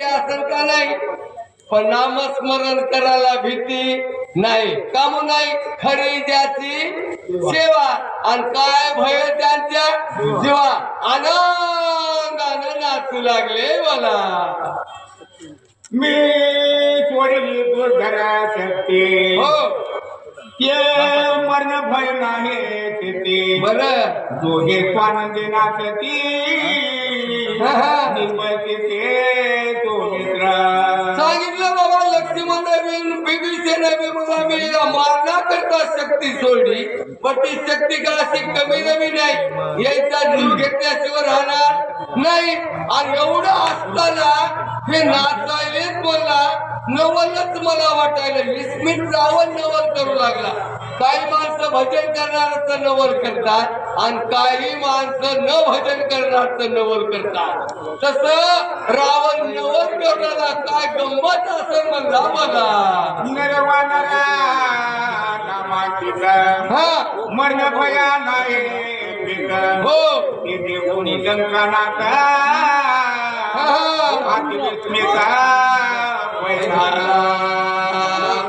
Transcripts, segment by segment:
असेल का नाही पण नामस्मरण करायला भीती नाही. कामू नाही? खरी ज्याची सेवा आणि काय भय त्यांच्या जीवा. आनंदानं नाचू लागले मला. मी सोडली दुर्धरा शक्ती. हो. ते मरण भय नाही तिथे बर. दोघे स्वानंदी नाचती. निर्मळते ते सांगितलं बाबा लक्ष्मण नवीन मला मी करता शक्ती सोडली पण ती शक्ती का अशी कमी नवी नाही यायचा नाही. आणि एवढं असताना हे नाचायलेच मला नवलच मला वाटायला विस्मित रावण नवल करू लागला. काही माणसं भजन करणारच नवल करतात आणि काही माणसं न भजन करणारच नवल करतात. तस रावण नवल करणारा काय गंमत असं म्हणला मला. नरवानरा हा. मरण भया नाही. पित. हो. तिथे कोणी लंका नाका हा. पैसारा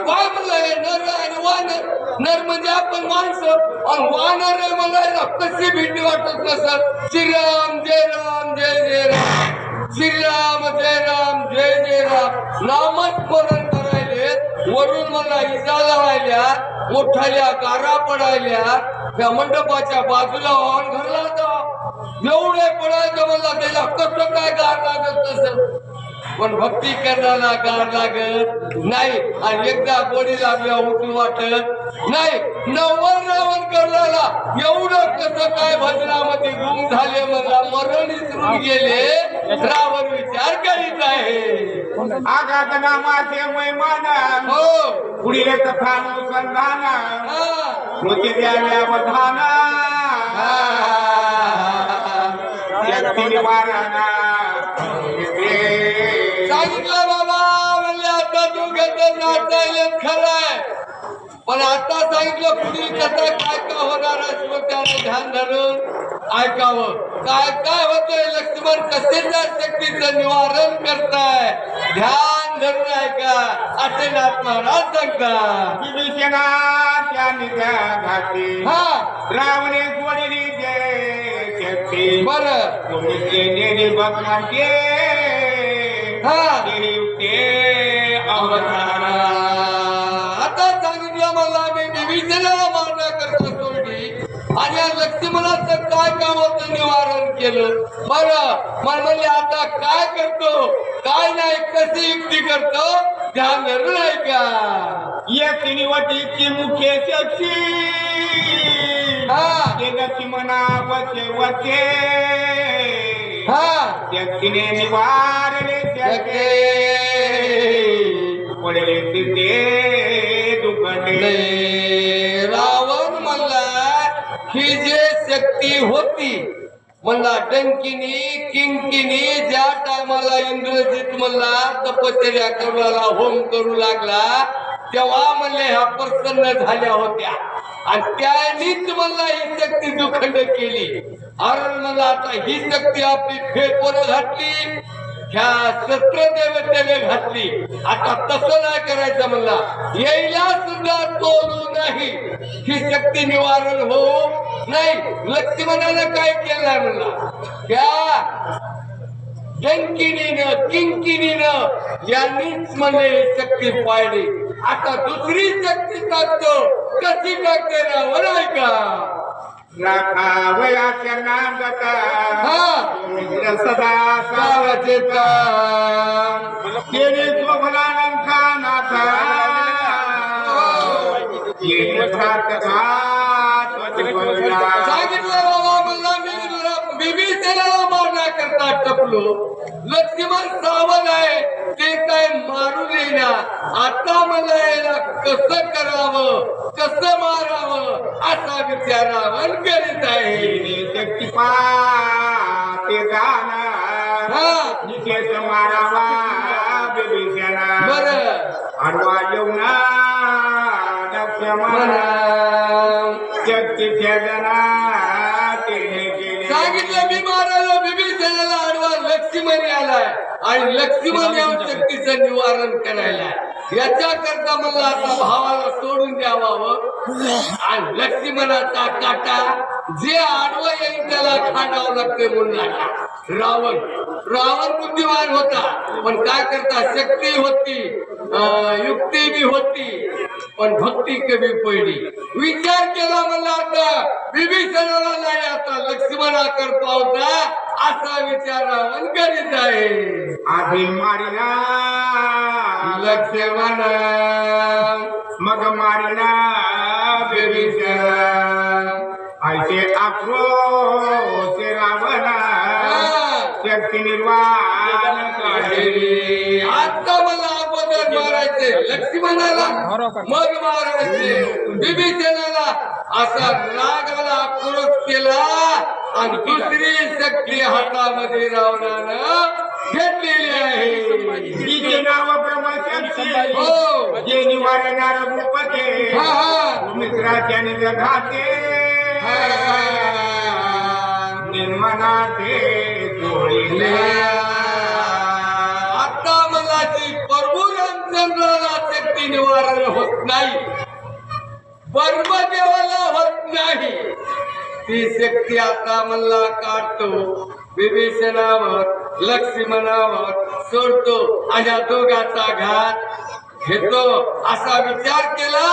काय म्हणलंय नर आणि वानर. नर म्हणजे आपण माणसं. आणि वानर म्हणायला कशी भीती वाटत नसत श्रीराम जय राम जय जय राम. श्रीराम जय राम जय जय राम. नामस्मरण करायले वरून मला इजा लावायल्या मोठाल्या गारा पडायल्या त्या मंडपाच्या बाजूला वाहन घरला होता. एवढे पळायचं मला त्याला कसं काय गार लागत नसेल? पण भक्ती करण्याला गार लागत नाही. आणि एकदा गोडी लागल्या उठून वाटत नाही. नव्वद रावण करण्याला एवढं कसं काय भजनामध्ये गुम झाले मला मरण गेले? रावण विचार करीत आहे. आगात नामाचे मैमान हो. पुढील कथानुसंधान हा. कृती द्यावे अवधान. सांगितलं बाबा म्हणले आता तू घेत नाचायला खरंय पण आता सांगितलं पुढील कथा काय काय होणार आहे श्रोत्याने ध्यान धरून. ऐकावं. काय काय होतंय लक्ष्मण कसे त्या शक्तीचं निवारण करताय. ध्यान धरून ऐका. असे नाथ महाराज सांगतात विभीषणा त्या निध्या घाती हा. रावणे सोडली जे शक्ती. बर. तुम्ही ते नेली भगवानचे हा. ते अवधाना आता मला मी विभीषणाला मारण्या करतो सोडली आणि या लक्ष्मणाचं काय कामाचं निवारण केलं? बरं मला म्हणले आता काय करतो? काय नाही कशी युक्ती करतो? ध्यान धरून आहे का? एक निवटीची मुख्य शक्ती. हा. ते लक्ष्मणा वचे. वचे हा निवारले पडले तिथे. दुखले रावण म्हणला ही जे शक्ती होती म्हणला डंकिनी किंकिनी ज्या टायमाला इंद्रजित म्हणला तपश्चर्या करू लागला होम करू लागला तेव्हा म्हणले ह्या प्रसन्न झाल्या होत्या. आणि त्यानीच म्हणला ही शक्ती दुखंड केली. अरे म्हणला आता ही शक्ती आपली फेकोर घातली. ह्या शस्त्र देवतेने घातली. आता तसं नाही करायचं म्हणला. येईला सुद्धा तोलू नाही. ही शक्ती निवारण हो. नाही लक्ष्मणानं काय केलं म्हणला? त्या जंकिनीनं किंकिनीनं यांनीच म्हणले शक्ती पाळली. आता दुसरी शक्ती सांगतो. कशी टाकते ना बरं का? सदा नाथा. सांगितलं बाबा मला मी बिबीसेला मारण्याकरता टपलो. लक्ष्मण सावध आहे ते काय मारू देईना. आता मला याला कसं करावं? कसं मारावं? असा विचारावर करीत आहे. ते हा. निषेध मारावा बिभीषणा बर. आडवा येऊना लक्ष्मणा म्हणा. शक्ती सांगितलं मी मारायला बिभीषणाला आडवा लक्ष्मण आलाय आणि लक्ष्मण या शक्तीचं निवारण करायला याच्या करता मला आता भावाला सोडून द्यावावं. आणि लक्ष्मणाचा काटा जे आडवं येईल त्याला खांडावं लागते म्हणून रावण. रावण बुद्धिमान होता पण काय करता शक्ती होती अं, युक्ती बी होती पण भक्ती कमी पडली. विचार केला मला आता विभीषणाला नाही आता लक्ष्मणा करता होता. असा विचार रावण करीत आहे. आधी मारिना लक्ष्मण मग मारिना विभीषण ऐसे आक्रोश रावणा. शक्ती निर्वाण आता मला अगोदर मारायचे लक्ष्मणाला मग मारायचे. विभीषणाला असा रागाला आक्रोश केला. आणि दुसरी शक्ती हातामध्ये रावणानं घेतलेली आहे. तिचे नाव ब्रह्मशक्ती हो. जे निवारणार रूपते हा, हा. मित्राच्या निर्मनाथे जोडले आता मला जी प्रभू रामचंद्राला शक्ती निवारण होत नाही. ब्रह्मदेवाला होत नाही. ती शक्ती आता मला काढतो. विभीषणावर लक्ष्मणावर सोडतो आणि या दोघाचा घात घेतो. असा विचार केला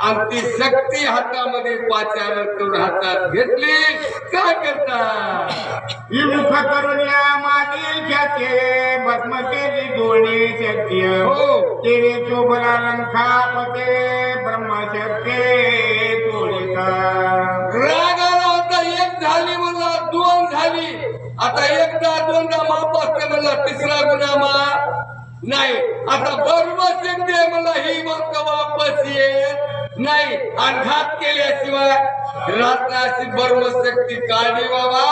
आणि ती शक्ती हातामध्ये पाचार करून हातात घेतली. काय करता विमुख करून या मागील ख्याते भस्म केली दोन्ही शक्ती. हो. तेरे चोबला लंकापते ब्रह्मशक्ती जोडिता आता एकदा दोनदा माप असते म्हणला तिसरा गुन्हा मा नाही आता बरोबर शक्ती आहे मला ही मग वापस येत नाही आणि घात केल्याशिवाय रात्र अशी बरोबर शक्ती काढली बाबा.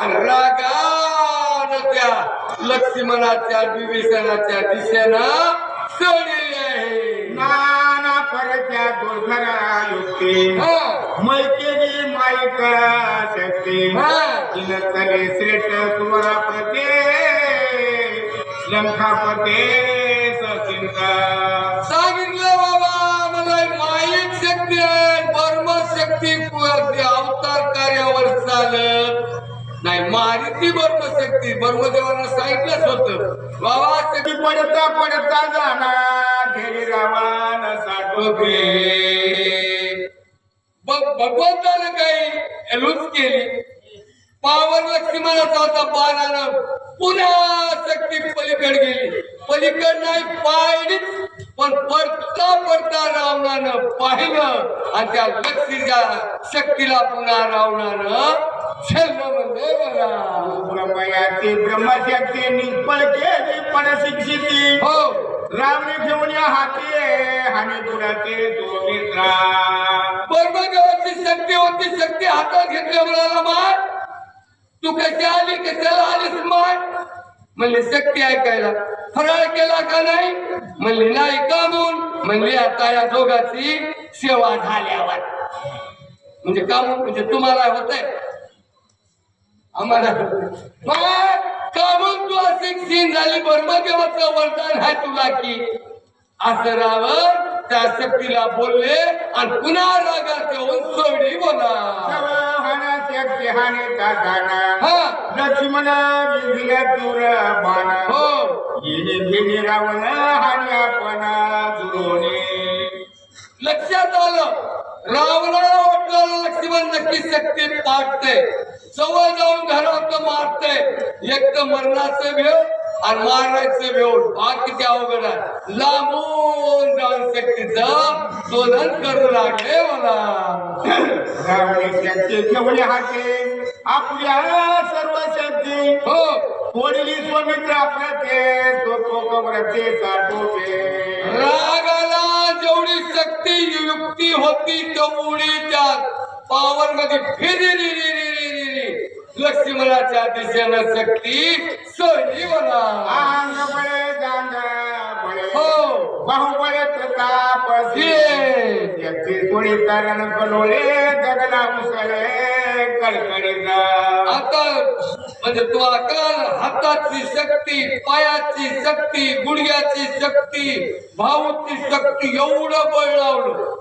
आणि रागानं त्या लक्ष्मणाच्या विभीषणाच्या दिशेनं सोडलेली आहे. नाना परच्या दुर्धरा युक्ती. माईक शक्ती हा. चिनतले श्रेष्ठ तुम्हाला प्रते लंकापते सचिंता सांगितलं बाबा मला माईक शक्ती आहे बर्म शक्ती अवतार कार्यावर चालत. नाही मारिती बर्म शक्ती ब्रह्मदेवानं सांगितलंच होत. बाबा शक्ती पडता पडता जाणार घेरी रावण साठोबे ब- भगवंतानं काही लूच केली. पावर लक्ष्मणाचा होता बाणानं. पुन्हा शक्ती पलीकड गेली. पलीकड नाही पाहिलीच पण पडता पडता रावणानं पाहिलं. आणि त्या लक्ष्मीच्या शक्तीला पुन्हा रावणानं म्हणजे ब्रह्मयाची ब्रह्मशक्ती निष्फळ केली पडशिक्षिती. हो. रावणी घेऊन या हाती हानी दुराचे तो मित्रा. परमदेवाची शक्ती होती शक्ती हातात घेतली म्हणाला मार. तू कशी आली कशाला आलीस मार? म्हणली शक्ती ऐकायला. फराळ केला का नाही? म्हणली नाही का म्हणून म्हणले आता या दोघाची सेवा झाल्यावर. म्हणजे का म्हणजे तुम्हाला होत आहे आम्हाला का म्हणून तू अशी क्षीण झाली ब्रह्मदेवाचं वरदान आहे तुला की. असं रावण त्या शक्तीला बोलले आणि पुन्हा रागात येऊन सोडली बोला. हाना शक्ती हाने दादाना हा. लक्ष्मण विधिला दूर बाण हो. येणे घेणे रावण हानी आपण जुळवणे लक्षात आलं. रावणाला वाटलं लक्ष्मण नक्की शक्ती पाडते. जवळ जाऊन घरात मारते. एक तर मरणाचं भेव आणि मारायचं भेव किती अवघड आहे. लांबून जाऊन शक्तीचं दोलन करू लागले मला. आपल्या सर्व शक्ती हो. कोणली स्वमित्र तो रागाला जेवढी शक्ती युक्ती होती तेवढी त्या पावर मध्ये फिरी लक्ष्मणाच्या दिशेनं शक्ती बळे हो. बाहुबळे प्रताप थोडी गगना आता म्हणजे तुला कळालं हाताची शक्ती पायाची शक्ती गुडघ्याची शक्ती भाऊची शक्ती एवढं बळ लावलं.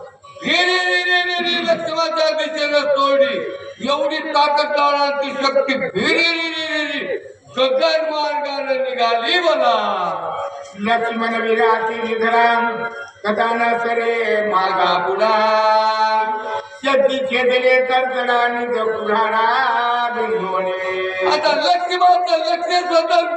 रे रे रे रे रे रे लक्ष्माच्या दिशेनं सोडली एवढी ताकद लावणारी शक्ती रे रे रे रे रे रे गगन मार्गाने निघाली मला लक्ष्मण विराती निधराम कदान सरे मागा पुढा. शक्ती छेदले तरतडा निज पुराणा बिंदोने आता लक्ष्माचं लक्ष सतत